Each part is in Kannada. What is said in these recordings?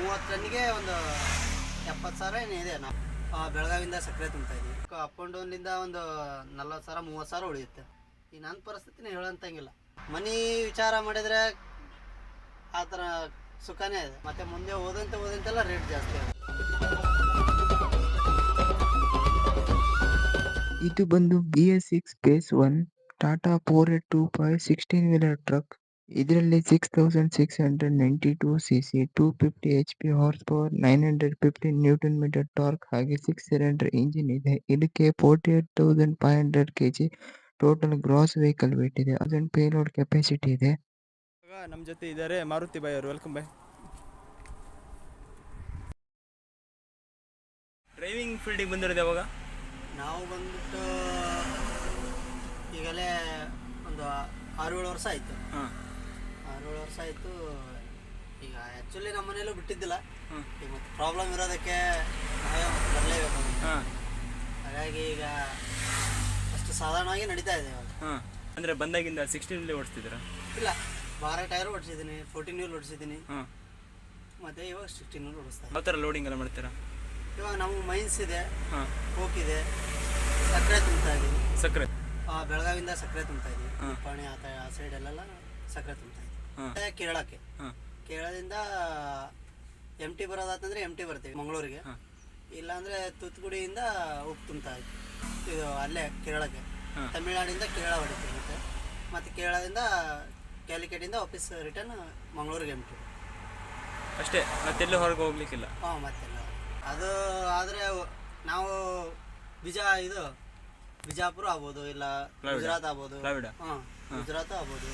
ಮೂವತ್ತು ಟನ್ನಿಗೆ ಒಂದು ಎಪ್ಪತ್ತು ಸಾವಿರ ಏನು ಇದೆ ನಾವು ಆ, ಬೆಳಗಾವಿಂದ ಸಕ್ಕರೆ ತುಂಬ್ತಾ ಇದ್ದೀವಿ ಅಪ್ ಆ್ಯಂಡ್ ಡೌನಿಂದ ಒಂದು ನಲ್ವತ್ತು ಸಾವಿರ ಮೂವತ್ತು ಸಾವಿರ ಉಳಿಯುತ್ತೆ. ಈ ನನ್ನ ಪರಿಸ್ಥಿತಿನ ಹೇಳಂತಂಗಿಲ್ಲ. ಮನಿ ವಿಚಾರ ಮಾಡಿದರೆ ಆ ಥರ ಸುಖನೇ ಇದೆ. ಮತ್ತು ಮುಂದೆ ಓದಂತೆ ಓದಂತೆಲ್ಲ ರೇಟ್ ಜಾಸ್ತಿ ಆಗುತ್ತೆ. ಇದು ಬಂದು B S six base one Tata four eight two five sixteen wheeler truck ಇದರಲ್ಲಿ six thousand six hundred ninety two C C two fifty H P horse power nine hundred fifty newton metre torque ಹಾಗೆ ಸಿಕ್ಸ್ ಸಿಲಿಂಡರ್ ಇಂಜಿನ್ ಇದೆ. ಇದಕ್ಕೆ forty eight thousand five hundred K G total gross vehicle weight ಇದೆ. ಅದನ್ನು ಪೇಲೋಡ್ ಕೆಪಾಸಿಟಿ ಇದೆ. ನಮ್ಮ ಜೊತೆ ಇದ್ದಾರೆ ಮಾರುತಿ ಬಾಯ್ ಅವರು. ವೆಲ್ಕಮ್ ಬಾಯ್. ಡ್ರೈವಿಂಗ್ ಫೀಲ್ಡಿಗೆ ಬಂದಿರೋದು ಯಾವಾಗ? ನಾವು ಬಂದ್ಬಿಟ್ಟು ಈಗಲೇ ಒಂದು ಆರು ಏಳು ವರ್ಷ ಆಯಿತು. ಹಾಂ. ಆರು ಏಳು ವರ್ಷ ಆಯಿತು. ಈಗ ಆ್ಯಕ್ಚುಲಿ ನಮ್ಮ ಮನೆಯಲ್ಲೂ ಬಿಟ್ಟಿದ್ದಿಲ್ಲ. ಈಗ ಮತ್ತೆ ಪ್ರಾಬ್ಲಮ್ ಇರೋದಕ್ಕೆ ನಾವೇ ಮತ್ತೆ ಬರಲೇಬೇಕು ಹಾಂ. ಹಾಗಾಗಿ ಈಗ ಅಷ್ಟು ಸಾಧಾರಣವಾಗಿ ನಡೀತಾ ಇದೆ ಇವಾಗ. ಹಾಂ. ಅಂದರೆ ಬಂದಾಗಿಂದ ಸಿಕ್ಸ್ಟೀನಲ್ಲಿ ಓಡಿಸ್ತಿದ್ದೀರಾ? ಇಲ್ಲ. ಬಾರ ಟೈರ್ ಓಡಿಸಿದ್ದೀನಿ ಫೋರ್ಟೀನ್ ವೀಲ್ ಓಡಿಸಿದ್ದೀನಿ. ಹಾಂ. ಮತ್ತು ಇವಾಗ ಸಿಕ್ಸ್ಟೀನ್ ವೀಲ್ ಓಡಿಸ್ತಾ ಯಾವ ಥರ ಲೋಡಿಂಗ್ ಎಲ್ಲ ಮಾಡ್ತೀರಾ? ಇವಾಗ ನಮ್ಮ ಮೈನ್ಸ್ ಇದೆ. ಹಾಂ. ಕೋಕ್ ಇದೆ. ಸಕ್ಕರೆ ತುಂಬ್ತಾ ಇದ್ದೀವಿ ಸಕ್ಕರೆ. ಆ, ಬೆಳಗಾವಿಂದ ಸಕ್ಕರೆ ತುಂಬ್ತಾ ಇದ್ದೀವಿ. ಪಾಣಿ ಆ ತ- ಆ ಸೈಡ್ ಸಕ್ಕರೆ ತುಂಬ್ತಾ ಇದ್ದೀವಿ ಕೇರಳಕ್ಕೆ. ಕೇರಳದಿಂದ ಎಂ ಟಿ ಬರೋದಾತಂದ್ರೆ ಎಂ ಟಿ ಬರ್ತೀವಿ ಮಂಗಳೂರಿಗೆ. ಇಲ್ಲಾಂದ್ರೆ ತೂತುಗುಡಿಯಿಂದ ಉಪ್ಪು ತುಂಬ್ತಾ ಇತ್ತು ಇದು ಅಲ್ಲೇ ಕೇರಳಕ್ಕೆ. ತಮಿಳ್ನಾಡಿಂದ ಕೇರಳ ಹೊಡಿತೀವಿ ಮತ್ತೆ. ಮತ್ತು ಕೇರಳದಿಂದ ಕ್ಯಾಲಿಕೇಟಿಂದ ವಾಪಸ್ ರಿಟರ್ನ್ ಮಂಗಳೂರಿಗೆ ಎಂ ಟಿ ಅಷ್ಟೇ ಮತ್ತೆಲ್ಲೂ ಹೊರಗೆ ಹೋಗ್ಲಿಕ್ಕಿಲ್ಲ? ಹಾಂ ಮತ್ತೆಲ್ಲ. ಅದು ಆದರೆ ನಾವು ಬಿಜ ಇದು ಬಿಜಾಪುರ ಆಗ್ಬೋದು ಇಲ್ಲ ಗುಜರಾತ್ ಆಗ್ಬೋದು. ಹಾಂ. ಗುಜರಾತ್ ಆಗ್ಬೋದು.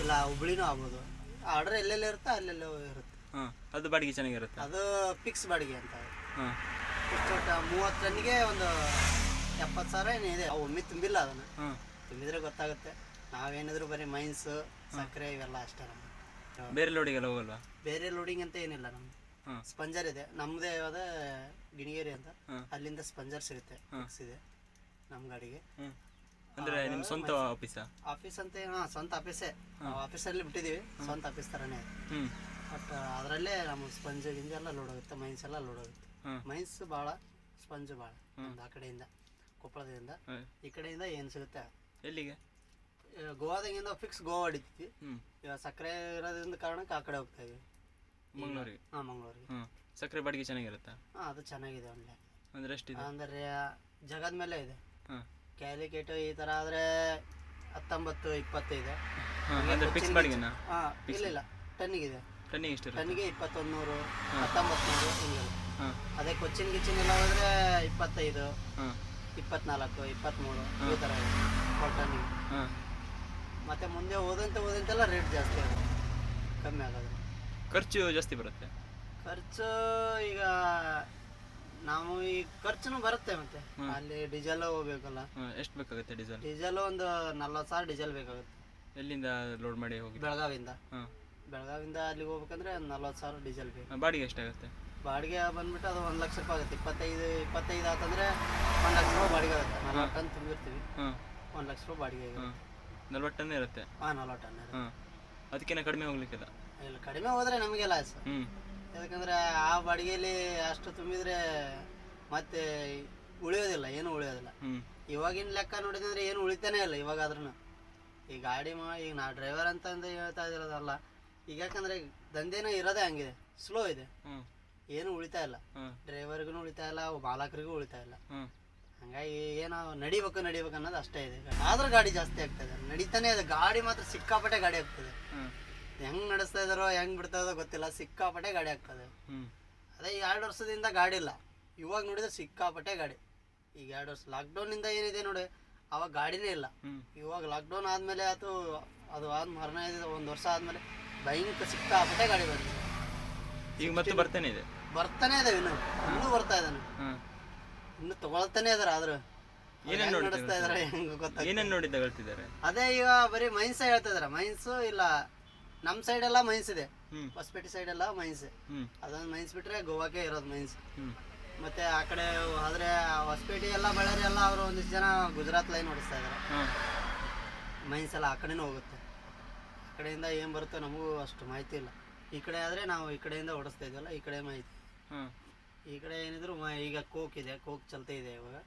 ಇಲ್ಲ ಹುಬ್ಳಿನೂ ಆಗ್ಬೋದು. ಆರ್ಡರ್ ಎಲ್ಲೆಲ್ಲಿ ಇರುತ್ತೆ ಅಲ್ಲೆಲ್ಲೋ ಇರುತ್ತೆ. ಹಾಂ ಅದು ಬಾಡಿಗೆ ಚೆನ್ನಾಗಿರುತ್ತೆ. ಅದು ಫಿಕ್ಸ್ ಬಾಡಿಗೆ ಅಂತ. ಹಾಂ. ಮೂವತ್ತು ಟನ್ನಿಗೆ ಒಂದು ಎಪ್ಪತ್ತು ಸಾವಿರ ಏನಿದೆ ಅವು ಒಮ್ಮೆ ತುಂಬಿಲ್ಲ ಅದನ್ನು. ಹಾಂ. ತುಂಬಿದ್ರೆ ಗೊತ್ತಾಗುತ್ತೆ. ನಾವೇನಿದ್ರು ಬರೀ ಮೈನ್ಸ್ ಸಕ್ಕರೆ ಇವೆಲ್ಲ ಅಷ್ಟೇ ನಮ್ದು. ಬೇರೆ ಲೋಡಿಗೆಲ್ಲ ಹೋಗಲ್ವಾ? ಬೇರೆ ಲೋಡಿಂಗ್ ಅಂತ ಏನಿಲ್ಲ ನಮ್ದು. ಹಾಂ. ಸ್ಪಂಜರ್ ಇದೆ. ನಮ್ಮದೇ ಯಾವ್ದ ಗಿಣಿಗೇರಿ ಅಂತ. ಹಾಂ. ಅಲ್ಲಿಂದ ಸ್ಪಂಜರ್ ಸಿಗುತ್ತೆ ಫಿಕ್ಸ್ ಇದೆ. ನಮ್ಮ ಗಾಡಿಗೆ. ಅಂದರೆ ನಿಮ್ಮ ಸ್ವಂತ ಆಫೀಸಾ ಆಫೀಸ್ ಅಂತ ಏನು ಸ್ವಂತ ಆಫೀಸೇ ಆಫೀಸ್ ಆಫೀಸಲ್ಲಿ ಬಿಟ್ಟಿದ್ದೀವಿ ಸ್ವಂತ ಆಫೀಸ್ ಥರನೇ ಹ್ಮ್. ಬಟ್ ಅದರಲ್ಲೇ ನಮ್ಮ ಸ್ಪಂಜ್ ಗಿಂಜ್ ಎಲ್ಲ ಲೋಡ್ ಆಗುತ್ತೆ ಮೈನ್ಸ್ ಎಲ್ಲ ಲೋಡ್ ಆಗುತ್ತೆ. ಮೈನ್ಸ್ ಭಾಳ ಸ್ಪಂಜ್ ಭಾಳ ಆ ಕಡೆಯಿಂದ ಕೊಪ್ಪಳದಿಂದ. ಈ ಕಡೆಯಿಂದ ಏನು ಸಿಗುತ್ತೆ? ಎಲ್ಲಿಗೆ? ಗೋವಾದಾಗಿಂದ ಫಿಕ್ಸ್ ಗೋವಾ ಹೊಡಿತೀವಿ. ಇವಾಗ ಸಕ್ಕರೆ ಇರೋದ್ರಿಂದ ಕಾರಣಕ್ಕೆ ಆ ಕಡೆ ಹೋಗ್ತಾ ಇದೀವಿ. ಮಂಗಳೂರಿಗೆ? ಹಾಂ ಮಂಗಳೂರಿಗೆ. ಸಕ್ಕರೆ ಬಾಡಿಗೆ ಚೆನ್ನಾಗಿರುತ್ತಾ? ಹಾಂ ಅದು ಚೆನ್ನಾಗಿದೆ ಒಳ್ಳೆ. ಅಂದ್ರೆ ಎಷ್ಟಿದೆ? ಅಂದರೆ ಜಗದ ಮೇಲೆ ಇದೆ. ಹಾಂ. ಕ್ಯಾಲಿಕೇಟ್ ಈ ಥರ ಆದರೆ ಹತ್ತೊಂಬತ್ತು ಇಪ್ಪತ್ತೈದು. ಅಂದ್ರೆ ಫಿಕ್ಸ್ ಬಾಡಿಗೆನಾ ಹಾಂ ಇಲ್ಲ ಇಲ್ಲ ಟನ್ನಿಗಿದೆ ಟನ್ನಿಗೆ ಎಷ್ಟಿರುತ್ತೆ ಟನ್ನಿಗೆ ಇಪ್ಪತ್ತೊಂದು ನೂರು ಹತ್ತೊಂಬತ್ತು ನೂರು ಹಿಂಗೆ ಹಾಂ. ಅದೇ ಕೊಚ್ಚಿನ್ ಗಿಚ್ಚಿನ್ ಎಲ್ಲ ಹೋದರೆ ಇಪ್ಪತ್ತೈದು ಇಪ್ಪತ್ನಾಲ್ಕು ಇಪ್ಪತ್ತ್ಮೂರು ಈ ಥರ ಟನ್ನಿಗೆ ಹಾಂ. ಮತ್ತು ಮುಂದೆ ಓದಂತ ಓದಂತಲ್ಲ ರೇಟ್ ಜಾಸ್ತಿ ಆಗುತ್ತೆ. ಕಮ್ಮಿ ಆಗೋದು. ಖರ್ಚು ಜಾಸ್ತಿ ಬರುತ್ತೆ? ಖರ್ಚು ಈಗ ನಾವು ಈ ಖರ್ಚುನು ಬರುತ್ತೆ ಮತ್ತೆ. ಅಲ್ಲಿ ಡೀಸೆಲ್ ಹೋಗ್ಬೇಕಲ್ಲ ಎಷ್ಟು ಬೇಕಾಗುತ್ತೆ ಡೀಸೆಲ್ ಡೀಸೆಲ್ ಒಂದು ನಲ್ವತ್ತು ಸಾವಿರ ಡೀಸೆಲ್ ಬೇಕಾಗುತ್ತೆ. ಎಲ್ಲಿಂದ ಲೋಡ್ ಮಾಡಿ ಹೋಗಿ? ಬೆಳಗಾವಿಂದ ಬೆಳಗಾವಿಂದ ಅಲ್ಲಿಗೆ ಹೋಗ್ಬೇಕಂದ್ರೆ ನಲ್ವತ್ತು ಸಾವಿರ ಡೀಸೆಲ್ ಬೇಕು. ಬಾಡಿಗೆ ಎಷ್ಟಾಗುತ್ತೆ? ಬಾಡಿಗೆ ಬಂದ್ಬಿಟ್ಟು ಅದು ಒಂದು ಲಕ್ಷ ರೂಪಾಯಿ ಆಗುತ್ತೆ. ಇಪ್ಪತ್ತೈದು ಇಪ್ಪತ್ತೈದು ಆತಂದ್ರೆ ಒಂದು ಲಕ್ಷ ರೂಪಾಯಿ ಬಾಡಿಗೆ ಆಗುತ್ತೆ. ನಲ್ವತ್ತು ಟನ್ ತುಂಬಿರ್ತೀವಿ. ಒಂದು ಲಕ್ಷ ರೂಪಾಯಿ ಬಾಡಿಗೆ ಆಗುತ್ತೆ. ನಲ್ವತ್ತು ಟನ್ ಇರುತ್ತೆ? ಹಾಂ ನಲ್ವತ್ತು ಟನ್ ಅದಕ್ಕಿಂತ ಕಡಿಮೆ ಹೋಗ್ಲಿಕ್ಕಿಲ್ಲ? ಇಲ್ಲ ಕಡಿಮೆ ಹೋದರೆ ನಮಗೆ ಲಾಸ್. ಹ್ಞೂ ಯಾಕಂದ್ರೆ ಆ ಬಾಡಿಗೆಲಿ ಅಷ್ಟು ತುಂಬಿದ್ರೆ ಮತ್ತೆ ಉಳಿಯೋದಿಲ್ಲ ಏನು ಉಳಿಯೋದಿಲ್ಲ. ಇವಾಗಿನ ಲೆಕ್ಕ ನೋಡಿದ್ರೆ ಏನು ಉಳಿತಾನೆ ಇಲ್ಲ ಇವಾಗ ಆದ್ರೂ ಈ ಗಾಡಿ ಮಾ ಈಗ ನಾ ಡ್ರೈವರ್ ಅಂತ ಅಂದ ಹೇಳ್ತಾ ಇದಿರೋದಲ್ಲ ಈಗ ಯಾಕಂದ್ರೆ ದಂಧೆನ ಇರೋದೇ ಹಂಗಿದೆ ಸ್ಲೋ ಇದೆ. ಏನು ಉಳಿತಾ ಇಲ್ಲ. ಡ್ರೈವರ್ಗೂ ಉಳಿತಾ ಇಲ್ಲ ಬಾಲಕರಿಗೂ ಉಳಿತಾ ಇಲ್ಲ. ಹಂಗಾಗಿ ಏನೋ ನಡಿಬೇಕು ನಡಿಬೇಕು ಅನ್ನೋದು ಅಷ್ಟೇ ಇದೆ. ಆದ್ರೂ ಗಾಡಿ ಜಾಸ್ತಿ ಆಗ್ತದೆ ನಡೀತಾನೆ ಇದೆ. ಗಾಡಿ ಮಾತ್ರ ಸಿಕ್ಕಾಪಟ್ಟೆ ಗಾಡಿ ಆಗ್ತದೆ ಹೆಂಗ್ ನಡೆಸ್ತಾ ಇದಾರೋ ಹೆಂಗ್ ಬಿಡ್ತಾ ಇದಾರೋ ಗೊತ್ತಿಲ್ಲ. ಸಿಕ್ಕಾಪಟ್ಟೆ ಗಾಡಿ ಆಗ್ತದೆ. ಅದೇ ಈ ಎರಡು ವರ್ಷದಿಂದ ಗಾಡಿ ಇಲ್ಲ. ಇವಾಗ ನೋಡಿದ್ರೆ ಸಿಕ್ಕಾಪಟ್ಟೆ ಗಾಡಿ. ಈಗ ಎರಡು ವರ್ಷ ಲಾಕ್ಡೌನಿಂದ ಏನಿದೆ ನೋಡಿ ಅವಾಗ ಗಾಡಿನೇ ಇಲ್ಲ. ಇವಾಗ ಲಾಕ್ಡೌನ್ ಆದ್ಮೇಲೆ ಅದು ಅದು ಆದ ಮರಣ ಒಂದು ವರ್ಷ ಆದ್ಮೇಲೆ ಭಯಂಕರ ಸಿಕ್ಕಾಪಟ್ಟೆ ಗಾಡಿ ಬಂದಿದೆ. ಈಗ ಮತ್ತೆ ಬರ್ತಾನೆ ಇದೆ? ಬರ್ತಾನೆ ಇದಾವೆ ಇನ್ನು. ಇನ್ನೂ ಬರ್ತಾ ಇದ್ದಾನೆ. ಇನ್ನು ತಗೊಳ್ತಾನೆ ಇದಾರೆ ಆದ್ರೂ. ನೋಡಿದ್ದಾರೆ ನಡೆಸ್ತಾ ಇದಾರೆ ಹೆಂಗ್ ಗೊತ್ತಾಗ ಏನೇನು ನೋಡಿ ತಗೊಳ್ತಿದ್ದಾರೆ ಅದೇ ಈಗ ಬರೀ ಮೈನ್ಸ್ ಹೇಳ್ತಾ ಇದಾರೆ. ಮೈನ್ಸ್ ಇಲ್ಲ. ನಮ್ಮ ಸೈಡ್ ಎಲ್ಲ ಮೈನ್ಸ್ ಇದೆ. ಹೊಸಪೇಟೆ ಸೈಡ್ ಎಲ್ಲ ಮೈನ್ಸ್ ಅದೊಂದು ಮೈನ್ಸ್ ಬಿಟ್ರೆ ಗೋವಾಕ್ಕೆ ಇರೋದು ಮೈನ್ಸ್. ಮತ್ತೆ ಆ ಕಡೆ ಆದ್ರೆ ಹೊಸಪೇಟೆ ಎಲ್ಲ ಬಳ್ಳಾರಿ ಎಲ್ಲ ಅವರು ಒಂದಿಷ್ಟು ಜನ ಗುಜರಾತ್ ಲೈನ್ ಓಡಿಸ್ತಾ ಇದಾರೆ. ಮೈನ್ಸ್ ಎಲ್ಲ ಆ ಕಡೆನೂ ಹೋಗುತ್ತೆ. ಆ ಕಡೆಯಿಂದ ಏನು ಬರುತ್ತೋ ನಮಗೂ ಅಷ್ಟು ಮಾಹಿತಿ ಇಲ್ಲ. ಈ ಕಡೆ ಆದ್ರೆ ನಾವು ಈ ಕಡೆಯಿಂದ ಓಡಿಸ್ತಾ ಇದೀವಲ್ಲ ಈ ಕಡೆ ಮಾಹಿತಿ. ಈ ಕಡೆ ಏನಿದ್ರು ಈಗ ಕೋಕ್ ಇದೆ ಕೋಕ್ ಚಲ್ತಾ ಇದೆ ಇವಾಗ.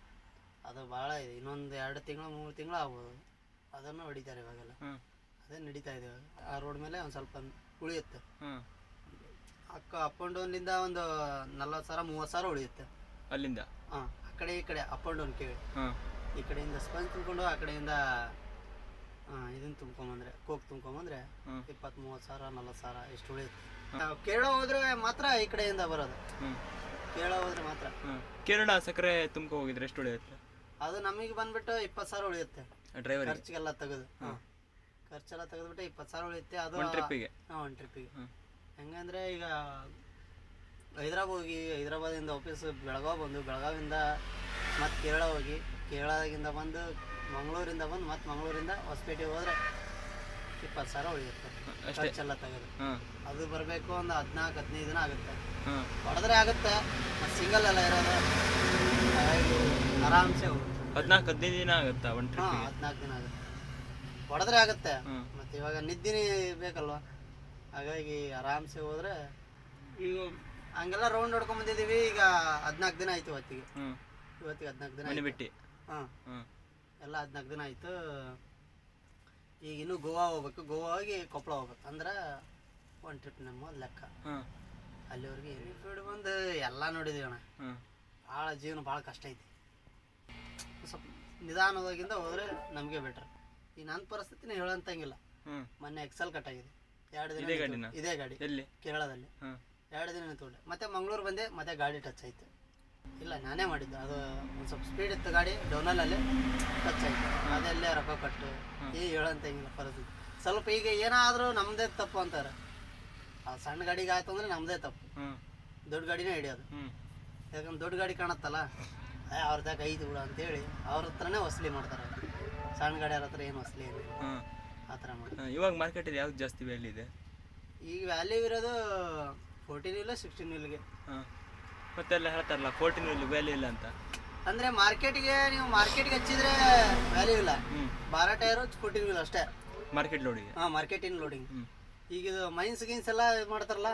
ಅದು ಭಾಳ ಇದೆ. ಇನ್ನೊಂದು ಎರಡು ತಿಂಗಳು ಮೂರು ತಿಂಗಳು ಆಗ್ಬೋದು. ಅದನ್ನು ಹೊಡಿತಾರೆ ಇವಾಗೆಲ್ಲ. ಅದೇ ನಡೀತಾ ಇದೆ? ಆ ರೋಡ್ ಮೇಲೆ ಒಂದು ಸ್ವಲ್ಪ ಉಳಿಯುತ್ತೆ. ಹಾಂ. ಅಕ್ಕ ಅಪ್ ಆ್ಯಂಡ್ ಡೌನ್ಲಿಂದ ಒಂದು ನಲ್ವತ್ತು ಸಾವಿರ ಮೂವತ್ತು ಸಾವಿರ ಉಳಿಯುತ್ತೆ. ಅಲ್ಲಿಂದ? ಹಾಂ ಆ ಕಡೆ ಈ ಕಡೆ ಅಪ್ ಆ್ಯಂಡ್ ಡೌನ್ ಕೇಳಿ. ಹಾಂ. ಈ ಕಡೆಯಿಂದ ಸ್ಪಂಜ್ ತುಂಬಿಕೊಂಡು ಆ ಕಡೆಯಿಂದ ಇದನ್ನು ತುಂಬ್ಕೊಂಬಂದ್ರೆ ಕೋಕ್ ತುಂಬ್ಕೊಂಬಂದ್ರೆ ಇಪ್ಪತ್ ಇಪ್ಪತ್ತು ಮೂವತ್ತು ಸಾವಿರ ನಲ್ವತ್ತು ಸಾವಿರ ಎಷ್ಟು ಉಳಿಯುತ್ತೆ. ನಾವು ಕೇರಳ ಹೋದ್ರೆ ಮಾತ್ರ ಈ ಕಡೆಯಿಂದ ಬರೋದು. ಕೇರಳ ಹೋದ್ರೆ ಮಾತ್ರ. ಕೇರಳ ಸಕ್ಕರೆ ತುಂಬ್ಕೊ ಹೋಗಿದ್ರೆ ಎಷ್ಟು ಉಳಿಯುತ್ತೆ? ಅದು ನಮಗೆ ಬಂದ್ಬಿಟ್ಟು ಇಪ್ಪತ್ತು ಸಾವಿರ ಉಳಿಯುತ್ತೆ. ಡ್ರೈವರ್ ಖರ್ಚಿಗೆಲ್ಲ ತೆಗೆದು. ಹಾಂ. ಖರ್ಚೆಲ್ಲ ತೆಗೆದ್ಬಿಟ್ಟು ಇಪ್ಪತ್ತು ಸಾವಿರ ಉಳಿಯುತ್ತೆ. ಅದು ಒಂದು ಟ್ರಿಪ್ಪಿಗೆ ಹಾಂ ಒಂದು ಟ್ರಿಪ್ಪಿಗೆ ಹೆಂಗಂದ್ರೆ ಈಗ ಹೈದ್ರಾಬಾದ್ ಹೋಗಿ ಹೈದ್ರಾಬಾದಿಂದ ಆಫೀಸ್ ಬೆಳಗಾವ್ ಬಂದು ಬೆಳಗಾವಿಂದ ಮತ್ತು ಕೇರಳ ಹೋಗಿ ಕೇರಳದಿಂದ ಬಂದು ಮಂಗಳೂರಿಂದ ಬಂದು ಮತ್ತೆ ಮಂಗಳೂರಿಂದ ಹೊಸಪೇಟೆಗೆ ಹೋದ್ರೆ ಇಪ್ಪತ್ತು ಸಾವಿರ ಉಳಿಯುತ್ತೆ. ಖರ್ಚೆಲ್ಲ ತೆಗೆದು. ಅದು ಬರಬೇಕು ಒಂದು ಹದಿನಾಲ್ಕು ಹದಿನೈದು ದಿನ ಆಗುತ್ತೆ. ಹೊಡೆದ್ರೆ ಆಗುತ್ತೆ ಮತ್ತು ಸಿಂಗಲ್ ಎಲ್ಲ ಇರೋದು. ಹಾಗಾಗಿ ಆರಾಮ್ಸೆ ಹೋಗುತ್ತೆ. ಹದಿನಾಲ್ಕು ಹದಿನೈದು ದಿನ ಆಗುತ್ತಾ ಒಂದು ಹದಿನಾಲ್ಕು ದಿನ ಆಗುತ್ತೆ. ಹೊಡೆದ್ರೆ ಆಗುತ್ತೆ. ಮತ್ತೆ ಇವಾಗ ನಿದ್ದಿನೇ ಬೇಕಲ್ವಾ? ಹಾಗಾಗಿ ಆರಾಮ್ಸೆ ಹೋದ್ರೆ ಈಗ ಹಂಗೆಲ್ಲ ರೌಂಡ್ ಹೊಡ್ಕೊಂಡ್ ಬಂದಿದ್ದೀವಿ. ಈಗ ಹದಿನಾಲ್ಕು ದಿನ ಆಯ್ತು ಇವತ್ತಿಗೆ. ಇವತ್ತಿಗೆ ಹದಿನಾಲ್ಕು ದಿನ. ಬಿಟ್ಟು. ಹಾಂ. ಎಲ್ಲ ಹದಿನಾಲ್ಕು ದಿನ ಆಯ್ತು. ಈಗ ಇನ್ನು ಗೋವಾ ಹೋಗ್ಬೇಕು. ಗೋವಾ ಹೋಗಿ ಕೊಪ್ಪಳ ಹೋಗ್ಬೇಕು. ಅಂದ್ರೆ ಒಂದು ಟ್ರಿಪ್ ನಮ್ಮ ಲೆಕ್ಕ. ಅಲ್ಲಿವರೆಗೆ ಫೀಡ್ ಬಂದು ಎಲ್ಲ ನೋಡಿದೀವಿ ಅಣ್ಣ. ಭಾಳ ಜೀವನ ಭಾಳ ಕಷ್ಟ ಐತಿ. ಸ್ವಲ್ಪ ನಿಧಾನದಾಗಿಂದ ಹೋದ್ರೆ ನಮಗೆ ಬೆಟ್ರ್ ಈ ನನ್ನ ಪರಿಸ್ಥಿತಿನ ಹೇಳಂತಂಗಿಲ್ಲ. ಮೊನ್ನೆ ಎಕ್ಸೆಲ್ ಕಟ್ಟಾಗಿದೆ ಎರಡು ದಿನ ಇದೇ ಗಾಡಿ ಎಲ್ಲಿ? ಕೇರಳದಲ್ಲಿ. ಎರಡು ದಿನ ನಿಂತ್ಕೊಂಡೆ ಮತ್ತೆ ಮಂಗಳೂರು ಬಂದೆ ಮತ್ತೆ ಗಾಡಿ ಟಚ್ ಆಯ್ತು. ಇಲ್ಲ ನಾನೇ ಮಾಡಿದ್ದು. ಅದು ಒಂದು ಸ್ವಲ್ಪ ಸ್ಪೀಡ್ ಇತ್ತು ಗಾಡಿ ಡೌನಲ್ಲಲ್ಲಿ ಟಚ್ ಆಯ್ತು. ಅದೆಲ್ಲೇ ರೊಕ್ಕ ಕಟ್ಟು. ಈ ಹೇಳಂತಂಗಿಲ್ಲ ಪರಿಸ್ಥಿತಿ. ಸ್ವಲ್ಪ ಈಗ ಏನಾದರೂ ನಮ್ಮದೇ ತಪ್ಪು ಅಂತಾರೆ. ಆ ಸಣ್ಣ ಗಾಡಿಗೆ ಆಯ್ತು ಅಂದ್ರೆ ನಮ್ಮದೇ ತಪ್ಪು. ದೊಡ್ಡ ಗಾಡಿನೇ ಹಿಡಿಯೋದು. ಯಾಕಂದ್ರೆ ದೊಡ್ಡ ಗಾಡಿ ಕಾಣತ್ತಲ್ಲ? ಅವ್ರದಾಗ ಅವ್ರ ಐದು ಬಿಡು ಅಂತೇಳಿ ಅವ್ರ ಹತ್ರನೇ ವಸೂಲಿ ಮಾಡ್ತಾರೆ. ಸಣ್ಣ ಗಾಡಿಯವ್ರ ಹತ್ರ ಏನು ಅಸಲಿ ಏನಿಲ್ಲ ಹಾಂ. ಆ ಥರ ಮಾಡಿ ಇವಾಗ ಮಾರ್ಕೆಟಲ್ಲಿ ಯಾವ್ದು ಜಾಸ್ತಿ ವ್ಯಾಲ್ಯೂ ಇದೆ? ಈಗ ವ್ಯಾಲ್ಯೂ ಇರೋದು ಫೋರ್ಟೀನ್ ಇಲ್ಲ ಸಿಕ್ಸ್ಟೀನ್ ವಿಲ್ಗೆ ಹಾಂ. ಮತ್ತೆಲ್ಲ ಹೇಳ್ತಾರಲ್ಲ ಫೋರ್ಟೀನ್ ವ್ಯಾಲ್ಯೂ ಇಲ್ಲ ಅಂತ. ಅಂದರೆ ಮಾರ್ಕೆಟ್ಗೆ ನೀವು ಮಾರ್ಕೆಟ್ಗೆ ಹಚ್ಚಿದ್ರೆ ವ್ಯಾಲ್ಯೂ ಇಲ್ಲ. ಬಾರ ಟೈರು ಫೋರ್ಟೀನ್ ವೀಲ್ ಅಷ್ಟೇ. ಮಾರ್ಕೆಟ್ ಲೋಡಿಂಗ್ ಹಾಂ ಮಾರ್ಕೆಟಿಂಗ್ ಲೋಡಿಂಗ್ ಹ್ಞೂ ಈಗ ಇದು ಮೈನ್ಸ್ ಗಿನ್ಸ್ ಎಲ್ಲ ಇದು ಮಾಡ್ತಾರಲ್ಲ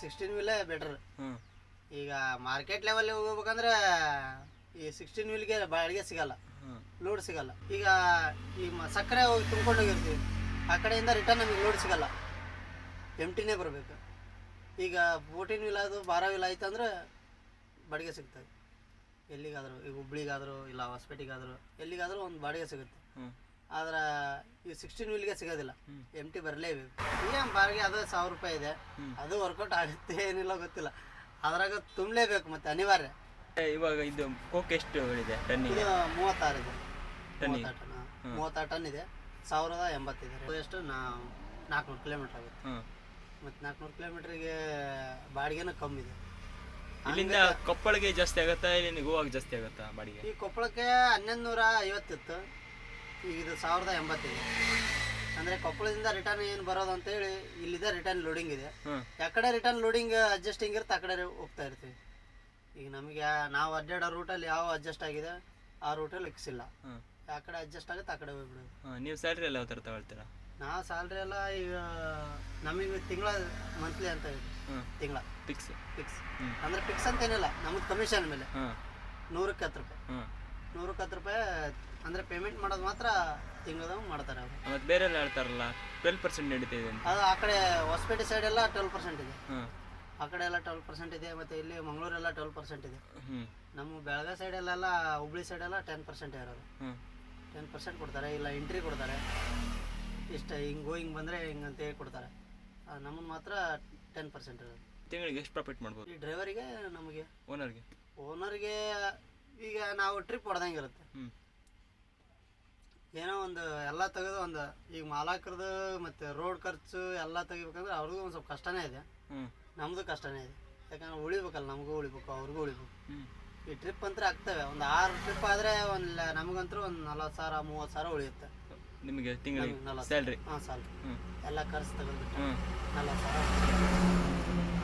ಸಿಕ್ಸ್ಟೀನ್ ವೀಲೇ ಬೆಟರ್ ಈಗ ಮಾರ್ಕೆಟ್ ಲೆವೆಲ್ ಹೋಗ್ಬೇಕಂದ್ರೆ ಈ ಸಿಕ್ಸ್ಟೀನ್ ವೀಲ್ಗೆ ಬಾಡಿಗೆ ಸಿಗಲ್ಲ. ಲೋಡ್ ಸಿಗಲ್ಲ. ಈಗ ಈ ಮ- ಸಕ್ಕರೆ ಹೋಗಿ ತುಂಬ್ಕೊಂಡು ಹೋಗಿರ್ತೀವಿ. ಆ ಕಡೆಯಿಂದ ರಿಟರ್ನ್ ನಮಗೆ ಲೋಡ್ ಸಿಗಲ್ಲ. ಎಂಟಿನೇ ಬರಬೇಕು. ಈಗ ಬೋಟಿನ ವೀಲ್ ಅದು ಬಾರ ವೀಲ್ ಆಯ್ತು ಅಂದ್ರೆ ಬಾಡಿಗೆ ಸಿಗ್ತದೆ. ಎಲ್ಲಿಗಾದರೂ ಈಗ ಹುಬ್ಳಿಗಾದರೂ ಇಲ್ಲ ಹೊಸಪೇಟೆಗಾದರೂ ಎಲ್ಲಿಗಾದರೂ ಒಂದು ಬಾಡಿಗೆ ಸಿಗುತ್ತೆ. ಆದ್ರೆ ಈ ಸಿಕ್ಸ್ಟೀನ್ ವೀಲ್ಗೆ ಸಿಗೋದಿಲ್ಲ. ಎಂ ಟಿ ಬರಲೇಬೇಕು. ಏನು ಬಾಡಿಗೆ ಅದು ಸಾವಿರ ರೂಪಾಯಿ ಇದೆ. ಅದು ವರ್ಕೌಟ್ ಆಗುತ್ತೆ ಏನಿಲ್ಲ ಗೊತ್ತಿಲ್ಲ. ಅದ್ರಾಗ ತುಂಬಲೇಬೇಕು ಮತ್ತೆ ಅನಿವಾರ್ಯ. ಇವಾಗ ಇದು ಕೋಕ್ ಎಷ್ಟು ಇದೆ ಇದು ಮೂವತ್ತಾರು ಇದೆ. ಟನ್ನಿಗೆ? ಮೂವತ್ತಾರು ಟನ್. ಮೂವತ್ತಾರು ಟನ್ ಇದೆ. ಸಾವಿರದ ಎಂಬತ್ತಿದೆ ಎಷ್ಟು ನಾ ನಾಲ್ಕುನೂರು ಕಿಲೋಮೀಟ್ರ್ ಆಗುತ್ತೆ. ಹಾಂ. ಮತ್ತು ನಾಲ್ಕುನೂರು ಕಿಲೋಮೀಟ್ರಿಗೆ ಬಾಡಿಗೆನೂ ಕಮ್ಮಿ ಇದೆ. ಇಲ್ಲಿಂದ ಕೊಪ್ಪಳಿಗೆ ಜಾಸ್ತಿ ಆಗುತ್ತಾ ಇಲ್ಲಿ ಗೋವಾಗೆ ಜಾಸ್ತಿ ಆಗುತ್ತಾ ಬಾಡಿಗೆ? ಈ ಕೊಪ್ಪಳಕ್ಕೆ ಹನ್ನೊಂದು ನೂರ ಐವತ್ತಿತ್ತು. ಈಗ ಇದು ಸಾವಿರದ ಎಂಬತ್ತಿದೆ. ಅಂದರೆ ಕೊಪ್ಪಳದಿಂದ ರಿಟರ್ನ್ ಏನು ಬರೋದು ಅಂತೇಳಿ ಇಲ್ಲಿದೆ ರಿಟರ್ನ್ ಲೋಡಿಂಗ್ ಇದೆ. ಹಾಂ. ಯಾಕಡೆ ರಿಟರ್ನ್ ಲೋಡಿಂಗ್ ಅಡ್ಜಸ್ಟಿಂಗ್ ಇರುತ್ತೆ ಆ ಕಡೆ ಹೋಗ್ತಾ ಇರ್ತೀವಿ. ಈಗ ನಮಗೆ ನಾವು ಅಡ್ಡಾಡೋ ರೂಟಲ್ಲಿ ಯಾವ ಅಡ್ಜಸ್ಟ್ ಆಗಿದೆ? ಆ ರೂಟಲ್ಲಿ ಇಕ್ಸಿಲ್ಲ ಆ ಕಡೆ ಅಡ್ಜಸ್ಟ್ ಆಗುತ್ತೆ ಆ ಕಡೆ ಹೋಗ್ಬಿಡೋದು. ನೀವು ಸ್ಯಾಲ್ರಿ ಎಲ್ಲ ಯಾವ ಥರ ತಗೊಳ್ತೀರಾ? ನಾ ಸ್ಯಾಲ್ರಿ ಎಲ್ಲ ಈಗ ನಮಗೆ ತಿಂಗಳ ಮಂತ್ಲಿ ಅಂತ ಇದೆ ತಿಂಗಳ. ಫಿಕ್ಸ್ ಫಿಕ್ಸ್ ಹ್ಮ್. ಅಂದರೆ ಫಿಕ್ಸ್ ಅಂತ ಏನಿಲ್ಲ ನಮಗೆ ಕಮಿಷನ್ ಮೇಲೆ. ಹಾಂ. ನೂರಕ್ಕೆ ಹತ್ತು ರೂಪಾಯಿ. ಹಾಂ. ನೂರಕ್ಕೆ ಹತ್ತು ರೂಪಾಯಿ ಅಂದ್ರೆ ಪೇಮೆಂಟ್ ಮಾಡೋದು ಮಾತ್ರ ತಿಂಗಳದಾಗ ಮಾಡ್ತಾರೆ ಅವರು. ಮತ್ತು ಬೇರೆ ಎಲ್ಲ ಹೇಳ್ತಾರಲ್ಲ ಟ್ವೆಲ್ ಪರ್ಸೆಂಟ್ ನಡೀತಿದೆ ಅಂತ. ಅದು ಆ ಕಡೆ ಹೊಸಪೇಟೆ ಸೈಡ್ ಎಲ್ಲ ಟ್ವೆಲ್ ಪರ್ಸೆಂಟ್ ಇದೆ. ಹಾಂ. ಆ ಕಡೆ ಎಲ್ಲ ಟ್ವೆಲ್ ಪರ್ಸೆಂಟ್ ಇದೆ ಮತ್ತೆ ಇಲ್ಲಿ ಮಂಗಳೂರೆಲ್ಲ ಟ್ವೆಲ್ ಪರ್ಸೆಂಟ್ ಇದೆ. ಹ್ಞೂ ನಮ್ಮ ಬೆಳಗಾವಿ ಸೈಡಲ್ಲೆಲ್ಲ ಹುಬ್ಳಿ ಸೈಡೆಲ್ಲ ಟೆನ್ ಪರ್ಸೆಂಟ್ ಇರೋದು. ಹ್ಞೂ ಟೆನ್ ಪರ್ಸೆಂಟ್ ಕೊಡ್ತಾರೆ ಇಲ್ಲ ಎಂಟ್ರಿ ಕೊಡ್ತಾರೆ. ಇಷ್ಟ ಹಿಂಗೆ ಗೋಯಿಂಗ್ ಬಂದರೆ ಹಿಂಗೆ ಅಂತೇಳಿ ಕೊಡ್ತಾರೆ. ನಮ್ಮನ್ನು ಮಾತ್ರ ಟೆನ್ ಪರ್ಸೆಂಟ್ ಇರೋದು. ತಿಂಗಳಿಗೆ ಎಷ್ಟು ಪ್ರಾಫಿಟ್ ಮಾಡ್ಬೋದು? ಈ ಡ್ರೈವರಿಗೆ ನಮಗೆ. ಓನರ್ಗೆ ಓನರ್ಗೆ ಈಗ ನಾವು ಟ್ರಿಪ್ ಹೊಡೆದಂಗಿರುತ್ತೆ ಏನೋ ಒಂದು ಎಲ್ಲ ತೆಗೆದು ಒಂದು ಈಗ ಮಾಲಕ್ರದು ಮತ್ತು ರೋಡ್ ಖರ್ಚು ಎಲ್ಲ ತೆಗಿಬೇಕಂದ್ರೆ ಅವ್ರಿಗೂ ಒಂದು ಸ್ವಲ್ಪ ಕಷ್ಟನೇ ಇದೆ. ನಮ್ಮದು ಕಷ್ಟನೇ ಇದೆ. ಯಾಕಂದ್ರೆ ಉಳಿಬೇಕಲ್ಲ ನಮಗೂ ಉಳಿಬೇಕು ಅವ್ರಿಗೂ ಉಳಿಬೇಕು. ಈ ಟ್ರಿಪ್ ಅಂತ ಆಗ್ತವೆ. ಒಂದು ಆರು ಟ್ರಿಪ್ ಆದ್ರೆ ಒಂದು ನಮಗಂತೂ ಒಂದು ನಲ್ವತ್ತು ಸಾವಿರ ಮೂವತ್ತು ಸಾವಿರ ಉಳಿಯುತ್ತೆ. ನಿಮಗೆ ತಿಂಗಳಿಗೆ ಹಾ ಸ್ಯಾಲ್ರಿ ಹಾಂ ಸಾಲ ಎಲ್ಲ ಖರ್ಚು ತಗೊಂಡ್ಬಿಟ್ಟು ನಲವತ್ತು ಸಾವಿರ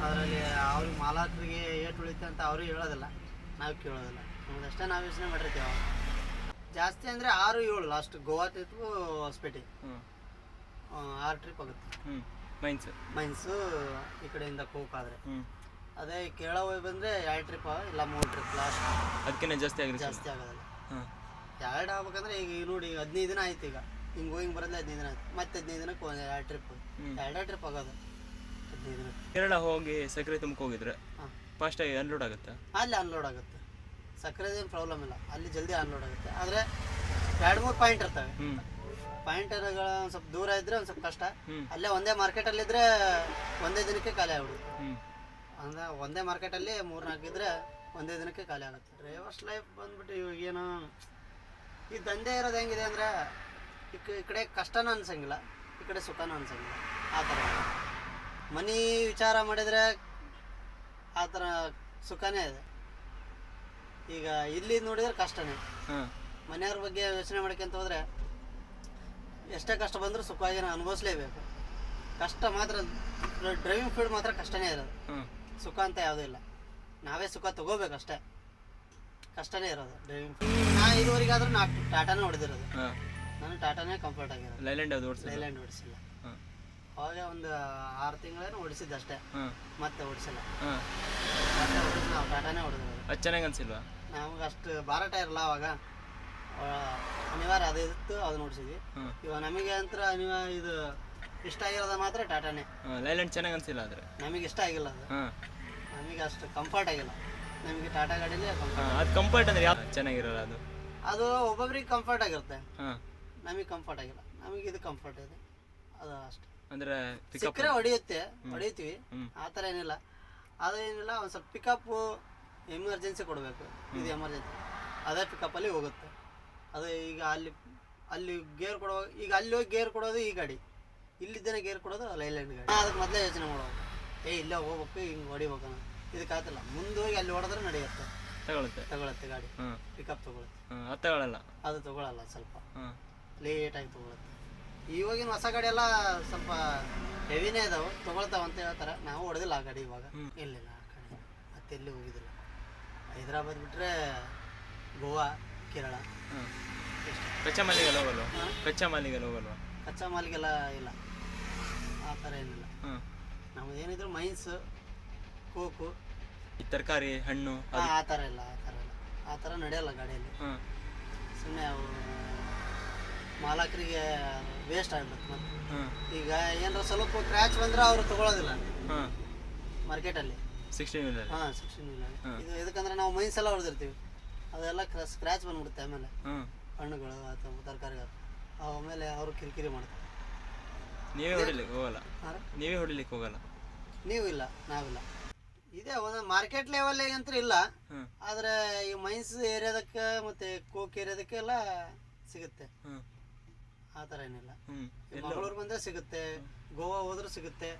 ಅದರಲ್ಲಿ ಅವ್ರಿಗೆ ಮಾಲಾತ್ರಿಗೆ ಏಟು ಉಳಿತೆ ಅಂತ ಅವ್ರಿಗೆ ಹೇಳೋದಿಲ್ಲ. ನಾವು ಕೇಳೋದಿಲ್ಲ. ನಮ್ದಷ್ಟೇ ನಾವು ಯೋಚನೆ ಮಾಡಿರ್ತೀವಿ. ಜಾಸ್ತಿ ಅಂದರೆ ಆರು ಏಳು ಲಾಸ್ಟ್ ಗೋವಾ ತಿತ್ತು ಹೊಸಪೇಟೆ. ಆರು ಟ್ರಿಪ್ ಆಗುತ್ತೆ ಮೈನ್ಸ್? ಮೈನ್ಸು ಈ ಕಡೆಯಿಂದ ಕೋಕಾದ್ರೆ. ಅದೇ ಕೇರಳ ಹೋಗಿ ಬಂದರೆ ಎರಡು ಟ್ರಿಪ್ ಇಲ್ಲ ಮೂರು ಟ್ರಿಪ್ ಲಾಸ್ಟ್ ಅದಕ್ಕಿಂತ ಜಾಸ್ತಿ ಆಗಿದೆ ಜಾಸ್ತಿ ಆಗೋದಿಲ್ಲ ಹಾಂ. ಎರಡು ಆಗ್ಬೇಕಂದ್ರೆ ಈಗ ನೋಡಿ ಈಗ ಹದಿನೈದು ದಿನ ಆಯ್ತು ಈಗ. ಹಿಂಗೆ ಹೋಗಿ ಬರೋದೇ ಹದಿನೈದು ದಿನ ಆಯ್ತು. ಮತ್ತೆ ಹದಿನೈದು ದಿನಕ್ಕೆ ಒಂದು ಎರಡು ಟ್ರಿಪ್. ಎರಡೇ ಟ್ರಿಪ್ ಆಗೋದು ಹದಿನೈದು ದಿನ ಕೇರಳ ಹೋಗಿ ಸಕ್ಕರೆ ತುಂಬಕ್ಕೆ ಹೋಗಿದ್ರೆ ಹಾಂ. ಆಗಿ ಅನ್ಲೋಡ್ ಆಗುತ್ತೆ? ಅಲ್ಲಿ ಅನ್ಲೋಡ್ ಆಗುತ್ತೆ. ಸಕ್ಕರೆದೇನು ಪ್ರಾಬ್ಲಮ್ ಇಲ್ಲ. ಅಲ್ಲಿ ಜಲ್ದಿ ಅನ್ಲೋಡ್ ಆಗುತ್ತೆ. ಆದರೆ ಎರಡು ಮೂರು ಪಾಯಿಂಟ್ ಇರ್ತವೆ. ಪಾಯಿಂಟರ್ಗಳು ಪಾಯಿಂಟ್ಗಳು ಒಂದು ಸ್ವಲ್ಪ ದೂರ ಇದ್ರೆ ಒಂದು ಸ್ವಲ್ಪ ಕಷ್ಟ. ಅಲ್ಲೇ ಒಂದೇ ಮಾರ್ಕೆಟಲ್ಲಿದ್ದರೆ ಒಂದೇ ದಿನಕ್ಕೆ ಖಾಲಿ ಆಗ್ಬಿಡುತ್ತೆ. ಅಂದರೆ ಒಂದೇ ಮಾರ್ಕೆಟಲ್ಲಿ ಮೂರು ನಾಲ್ಕು ಇದ್ರೆ ಒಂದೇ ದಿನಕ್ಕೆ ಖಾಲಿ ಆಗುತ್ತೆ. ಡ್ರೈವರ್ಸ್ ಲೈಫ್ ಬಂದ್ಬಿಟ್ಟು ಇವಾಗ ಏನು ಈ ದಂಧೆ ಇರೋದು ಹೆಂಗಿದೆ ಅಂದರೆ ಈ ಕ- ಈ ಕಡೆ ಕಷ್ಟನೂ ಅನ್ಸಂಗಿಲ್ಲ ಈ ಕಡೆ ಸುಖನೂ ಅನ್ಸಂಗಿಲ್ಲ. ಆ ಥರ. ಮನಿ ವಿಚಾರ ಮಾಡಿದರೆ ಆ ಥರ ಸುಖನೇ ಇದೆ. ಈಗ ಇಲ್ಲಿ ನೋಡಿದ್ರೆ ಕಷ್ಟನೇ. ಮನೆಯವ್ರ ಬಗ್ಗೆ ಯೋಚನೆ ಮಾಡ್ಕೊಂತ ಹೋದರೆ ಎಷ್ಟೇ ಕಷ್ಟ ಬಂದರೂ ಸುಖವಾಗಿ ನಾವು ಅನುಭವಿಸ್ಲೇಬೇಕು. ಕಷ್ಟ ಮಾತ್ರ ಡ್ರೈವಿಂಗ್ ಫೀಲ್ಡ್ ಮಾತ್ರ ಕಷ್ಟನೇ ಇರೋದು. ಸುಖ ಅಂತ ಯಾವುದೂ ಇಲ್ಲ. ನಾವೇ ಸುಖ ತಗೋಬೇಕಷ್ಟೇ ಕಷ್ಟನೇ ಇರೋದು. ಡ್ರೈವಿಂಗ್ ನಾ ಇದುವರೆಗಾದ್ರೂ ನಾ ಟಾಟಾನೇ ಹೊಡೆದಿರೋದು. ನಾನು ಟಾಟಾನೇ ಕಂಫರ್ಟ್ ಆಗಿರೋದು. ಲೈಲ್ಯಾಂಡ್ ಅದು ಓಡಿಸಿಲ್ಲ ಲೈಲ್ಯಾಂಡ್ ಓಡಿಸಿಲ್ಲ. ಅವಾಗ ಒಂದು ಆರು ತಿಂಗಳೇನು ಓಡಿಸಿದ್ದು ಅಷ್ಟೇ. ಮತ್ತೆ ಓಡಿಸಿಲ್ಲ. ಮತ್ತೆ ನಾವು ಟಾಟಾನೇ ಹೊಡೆದಿರೋದು. ಅದು ಚೆನ್ನಾಗಿ ಅನ್ಸಿಲ್ವಾ? ನಮ್ಗೆ ಅಷ್ಟು ಭಾರ ಇರಲ್ಲ ಅವಾಗ. ಅನಿವಾರ್ಯ ಅದು ಇತ್ತು ಅದನ್ನ ಓಡಿಸಿದ್ವಿ. ಇವಾಗ ನಮಗೆ ಅಂತ ಅನಿವಾರ್ಯ ಇದು ಇಷ್ಟ ಆಗಿರೋದ ಮಾತ್ರ ಟಾಟಾನೇ. ಲೈಲ್ಯಾಂಡ್ ಚೆನ್ನಾಗಿ ಅನ್ಸಿಲ್ಲ ಆದ್ರೆ. ನಮಗೆ ಇಷ್ಟ ಆಗಿಲ್ಲ ಅದು. ಹಾಂ. ನಮಗೆ ಅಷ್ಟು ಕಂಫರ್ಟ್ ಆಗಿಲ್ಲ. ನಮಗೆ ಟಾಟಾ ಗಾಡಿಲೇ ಕಂಫರ್ಟ್ ಅದು ಕಂಫರ್ಟ್ ಅಂದ್ರೆ ಯಾವ ಚೆನ್ನಾಗಿರಲ್ಲ ಅದು? ಅದು ಒಬ್ಬೊಬ್ರಿಗೆ ಕಂಫರ್ಟ್ ಆಗಿರುತ್ತೆ. ಹಾಂ. ನಮಗೆ ಕಂಫರ್ಟ್ ಆಗಿಲ್ಲ. ನಮಗೆ ಇದು ಕಂಫರ್ಟ್ ಇದೆ. ಅದು ಅಷ್ಟು. ಅಂದ್ರೆ ಪಿಕಪ್ ಸಿಕ್ಕರೆ ಹೊಡಿಯುತ್ತೆ ಹೊಡಿತೀವಿ. ಹ್ಮ್. ಆ ಥರ ಏನಿಲ್ಲ. ಅದು ಏನಿಲ್ಲ ಒಂದು ಸ್ವಲ್ಪ ಪಿಕಪ್ ಎಮರ್ಜೆನ್ಸಿ ಕೊಡಬೇಕು. ಇದು ಎಮರ್ಜೆನ್ಸಿ ಅದೇ ಪಿಕಪ್ಪಲ್ಲಿ ಹೋಗುತ್ತೆ. ಅದು ಈಗ ಅಲ್ಲಿ ಅಲ್ಲಿ ಗೇರ್ ಕೊಡೋ ಈಗ ಅಲ್ಲಿ ಹೋಗಿ ಗೇರ್ ಕೊಡೋದು ಈ ಗಾಡಿ. ಇಲ್ಲಿದ್ದೇನೆ ಗೇರ್ ಕೊಡೋದು ಲೈಲ್ಯಾಂಡ್ ಗಾಡಿ ಅದಕ್ಕೆ ಮೊದಲೇ ಯೋಚನೆ ಮಾಡೋದು. ಏ ಇಲ್ಲೇ ಹೋಗ್ಬೇಕು ಹಿಂಗೆ ಹೊಡಿಬೇಕು ಇದಕ್ಕೆ ಆಯ್ತಲ್ಲ ಮುಂದೆ ಹೋಗಿ ಅಲ್ಲಿ ಹೊಡೆದ್ರೆ ನಡೆಯುತ್ತೆ. ತಗೊಳುತ್ತೆ. ತಗೊಳತ್ತೆ ಗಾಡಿ. ಪಿಕಪ್ ತಗೊಳುತ್ತೆ. ಅದು ತಗೊಳ್ಳಲ್ಲ ಅದು ತಗೊಳಲ್ಲ ಸ್ವಲ್ಪ. ಲೇಟಾಗಿ ತಗೊಳುತ್ತೆ. ಇವಾಗಿನ ಹೊಸ ಗಾಡಿ ಎಲ್ಲ ಸ್ವಲ್ಪ ಹೆವಿನೇ ಇದಾವೆ ತಗೊಳ್ತಾವ ಅಂತ ಹೇಳ್ತಾರೆ. ನಾವು ಹೊಡೆದಿಲ್ಲ ಆ ಗಾಡಿ ಇವಾಗ. ಇಲ್ಲಿಲ್ಲ ಆ ಕಡೆ ಮತ್ತೆ ಎಲ್ಲಿ ಹೋಗಿದ್ದಿಲ್ಲ. ಹೈದ್ರಾಬಾದ್ ಬಿಟ್ಟರೆ ಗೋವಾ ಕೇರಳ. ಕಚ್ಚಾ ಮಾಲಿಗೆಲ್ಲ ಹೋಗಲ್ವಾ? ಕಚ್ಚಾ ಮಾಲಿಗೆಲ್ಲ ಹೋಗಲ್ವಾ? ಕಚ್ಚಾ ಮಾಲಿಗೆಲ್ಲ ಇಲ್ಲ. ಥರ ಏನಿಲ್ಲ. ನಮ್ದು ಏನಿದ್ರು ಮೈನ್ಸ್ ಕೋಕು. ಈ ತರಕಾರಿ ಹಣ್ಣು ಆ ಆ ಥರ ಇಲ್ಲ ಆ ಥರ ಇಲ್ಲ. ಆ ಥರ ನಡೆಯಲ್ಲ ಗಾಡಿಯಲ್ಲಿ. ಹಾಂ ಸುಮ್ಮನೆ ಅವು ಮಾಲಕರಿಗೆ ವೇಸ್ಟ್ ಆಗ್ಬಿಡುತ್ತೆ ಮತ್ತೆ. ಹಾಂ ಈಗ ಏನಾರ ಸ್ವಲ್ಪ ಕ್ರ್ಯಾಚ್ ಬಂದ್ರೆ ಅವರು ತಗೊಳ್ಳೋದಿಲ್ಲ ಹಾಂ ಮಾರ್ಕೆಟಲ್ಲಿ ಸಿಕ್ಸ್ಟೀನ್ ವೀಲರ್ ಹಾಂ ಸಿಕ್ಸ್ಟೀನ್ ಹಾ. ಇದು ಎದಕ್ಕಂದ್ರೆ ನಾವು ಮೈನ್ಸ್ ಎಲ್ಲ ಹೊಡೆದಿರ್ತೀವಿ. ಅದೆಲ್ಲ ಸ್ಕ್ರ್ಯಾಚ್ ಬಂದ್ಬಿಡುತ್ತೆ ಆಮೇಲೆ. ಹಣ್ಣುಗಳು ಅಥವಾ ತರಕಾರಿಗಳು. ಆಮೇಲೆ ಅವರು ಕಿರಿಕಿರಿ ಮಾಡ್ತಾರೆ. ನೀವೇ ಹೊಡಿಲಿಕ್ಕೆ ಹೋಗಲ್ಲ. ನೀವೇ ಹೊಡಿಲಿಕ್ಕೆ ಹೋಗಲ್ಲ. ನೀವು ಇಲ್ಲ ನಾವಿಲ್ಲ. ಇದೆ ಒಂದು ಮಾರ್ಕೆಟ್ ಲೆವೆಲ್ ಅಂತ ಇಲ್ಲ. ಆದ್ರೆ ಈ ಮೈನ್ಸ್ ಏರಿಯಾದಕ್ಕೆ ಮತ್ತೆ ಕೋಕ್ ಏರಿಯಾದಕ್ಕೆಲ್ಲ ಸಿಗುತ್ತೆ. ಆತರ ಆ ಥರ ಏನಿಲ್ಲ. ಮಂಗಳೂರು ಬಂದರೆ ಸಿಗುತ್ತೆ ಗೋವಾ ಹೋದ್ರೂ ಸಿಗುತ್ತೆ.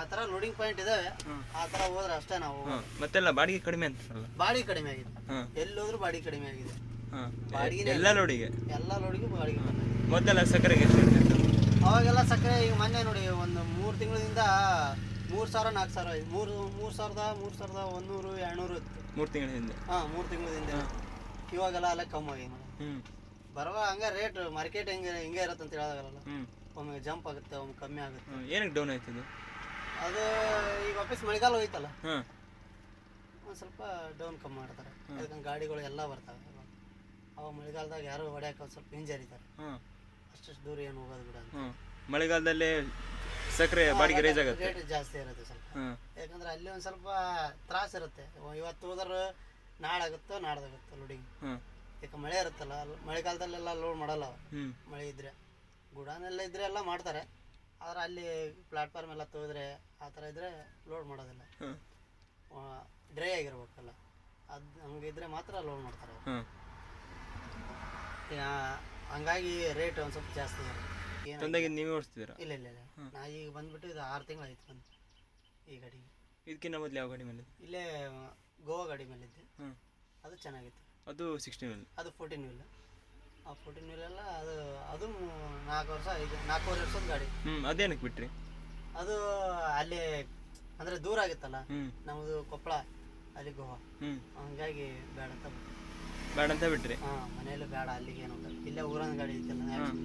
ಆತರ ಆ ಥರ ಲೋಡಿಂಗ್ ಪಾಯಿಂಟ್ ಇದಾವೆ. ಆತರ ಆ ಥರ ಹೋದ್ರೆ ಅಷ್ಟೇ ನಾವು ಮತ್ತೆಲ್ಲ ಬಾಡಿಗೆ ಕಡಿಮೆ ಅಂತ ಬಾಡಿ ಕಡಿಮೆ ಆಗಿದೆ. ಎಲ್ಲಿ ಹೋದ್ರೂ ಬಾಡಿಗೆ ಕಡಿಮೆ ಆಗಿದೆ. ಎಲ್ಲ ಲೋಡಿಗೆ ಎಲ್ಲ ಲೋಡಿಗೆ ಬಾಡಿಗೆ ಮೊದಲ ಮೊದಲೆಲ್ಲ ಸಕ್ಕರೆಗೆ ಎಷ್ಟು ಅವಾಗೆಲ್ಲ ಸಕ್ಕರೆ ಈಗ ಮೊನ್ನೆ ನೋಡಿ ಒಂದು ಮೂರು ತಿಂಗಳಿಂದ ಮೂರು ಸಾವಿರ ನಾಲ್ಕು ಸಾವಿರ. ಮೂರು ಮೂರು ಸಾವಿರದ ಮೂರು ಸಾವಿರದ ಒಂದೂರು ಎರಡ್ನೂರು ಇತ್ತು. ಮೂರು ತಿಂಗಳ ಹಿಂದೆ. ಹಾಂ ಮೂರು ತಿಂಗಳಿಂದ ಇವಾಗೆಲ್ಲ ಅಲ್ಲ ಕಮ್ಮಿ ಆಗಿದೆ ನೋಡಿ. ಹ್ಞೂ ಬರುವ ಹಂಗೆ ರೇಟ್ ಮಾರ್ಕೆಟ್ ಹೆಂಗೆ ಹಿಂಗೆ ಇರುತ್ತೆ ಅಂತ ಹೇಳೋದಾಗಲ್ಲ. ಒಮ್ಮೆ ಜಂಪ್ ಆಗುತ್ತೆ ಒಮ್ಮೆ ಕಮ್ಮಿ ಆಗುತ್ತೆ. ಏನಕ್ಕೆ ಡೌನ್ ಆಯ್ತು ಅದು ಈಗ ವಾಪಸ್ ಮಳೆಗಾಲ ಹೋಯ್ತಲ್ಲ? ಒಂದು ಸ್ವಲ್ಪ ಡೌನ್ ಕಮ್ಮಿ ಮಾಡ್ತಾರೆ. ಅದಕ್ಕೆ ಗಾಡಿಗಳು ಎಲ್ಲ ಬರ್ತಾವೆ. ಅವಾಗ. ಮಳೆಗಾಲದಾಗ ಯಾರು ಹೊಡ್ಯಾಕ ಸ್ವಲ್ಪ ಹಿಂಜರಿತಾರೆ. ಹಾಂ ಅಷ್ಟಷ್ಟು ದೂರ ಏನು ಹೋಗೋದು ಬಿಡ ಅಂತ. ಮಳೆಗಾಲದಲ್ಲೇ ಸಕ್ಕರೆ ಬಾಡಿಗೆ ರೈಸ್ ಆಗುತ್ತೆ. ರೇಟ್ ಜಾಸ್ತಿ ಇರುತ್ತೆ ಸ್ವಲ್ಪ. ಯಾಕಂದ್ರೆ ಅಲ್ಲಿ ಒಂದು ಸ್ವಲ್ಪ ತ್ರಾಸ ಇರುತ್ತೆ. ಇವತ್ತು ಹೋದ್ರೆ ನಾಡಾಗುತ್ತೋ ನಾಡ್ದಾಗುತ್ತೋ ಲೋಡಿಂಗ್ ಹಾಂ ಯಾಕೆ ಮಳೆ ಇರುತ್ತಲ್ಲ ಅಲ್ಲಿ ಮಳೆಗಾಲದಲ್ಲೆಲ್ಲ ಲೋಡ್ ಮಾಡಲ್ಲ ಅವ್ರು. ಮಳೆ ಇದ್ರೆ. ಗುಡಾನೆಲ್ಲ ಇದ್ರೆ ಎಲ್ಲ ಮಾಡ್ತಾರೆ. ಆದ್ರೆ ಅಲ್ಲಿ ಪ್ಲಾಟ್ಫಾರ್ಮ್ ಎಲ್ಲ ತೋದ್ರೆ ಆ ಥರ ಇದ್ರೆ ಲೋಡ್ ಮಾಡೋದಿಲ್ಲ. ಡ್ರೇ ಡ್ರೈ ಆಗಿರ್ಬೇಕಲ್ಲ. ಅದು ಹಂಗಿದ್ರೆ ಮಾತ್ರ ಲೋಡ್ ಮಾಡ್ತಾರೆ ಅವ್ರು. ಹಾಂ ಯಾ- ಹಂಗಾಗಿ ರೇಟ್ ಒಂದು ಸ್ವಲ್ಪ ಜಾಸ್ತಿ ಇರುತ್ತೆ. ತಂದಾಗಿ ನೀವೇ ಓಡಿಸ್ತಿದ್ದೀರಾ? ಇಲ್ಲ ಇಲ್ಲ ಇಲ್ಲ. ನಾ ಈಗ ಬಂದ್ಬಿಟ್ಟು ಇದು ಆರು ತಿಂಗಳು ಆಯ್ತು ಬಂದು ಈ ಗಾಡಿ ಇದಕ್ಕಿಂತ ಮೊದಲು ಯಾವ ಗಾಡಿ ಮೇಲೆ ಇಲ್ಲೇ ಗೋವಾ ಗಾಡಿ ಮೇಲಿದ್ದೆ. ಹ್ಞೂ ಅದು ಚೆನ್ನಾಗಿತ್ತು. ಅದು ಸಿಕ್ಸ್ಟೀನ್ ವೀಲ್ ಅದು ಫೋರ್ಟೀನ್ ವೀಲ್ ಆ ಫೋರ್ಟೀನ್ ವೀಲೆಲ್ಲ ಅದು ಅದು ನಾಲ್ಕು ವರ್ಷ ಐದು ನಾಲ್ಕೂವರೆ ವರ್ಷದ ಗಾಡಿ. ಹ್ಞೂ ಅದೇನಕ್ಕೆ ಬಿಟ್ರಿ? ಅದು ಅಲ್ಲಿ ಅಂದರೆ ದೂರ ಆಗಿತ್ತಲ್ಲ? ನಮ್ಮದು ಕೊಪ್ಪಳ ಅಲ್ಲಿ ಗೋವಾ. ಹ್ಞೂ ಹಂಗಾಗಿ ಬೇಡ ಅಂತ ಬೇಡ ಅಂತ ಬಿಟ್ರಿ ಹಾಂ ಮನೆಯಲ್ಲೂ ಬೇಡ ಅಲ್ಲಿಗೆ ಏನು ಅಂತ ಇಲ್ಲೇ ಊರನ ಗಾಡಿ ಐತಲ್ಲ ಹಾಂ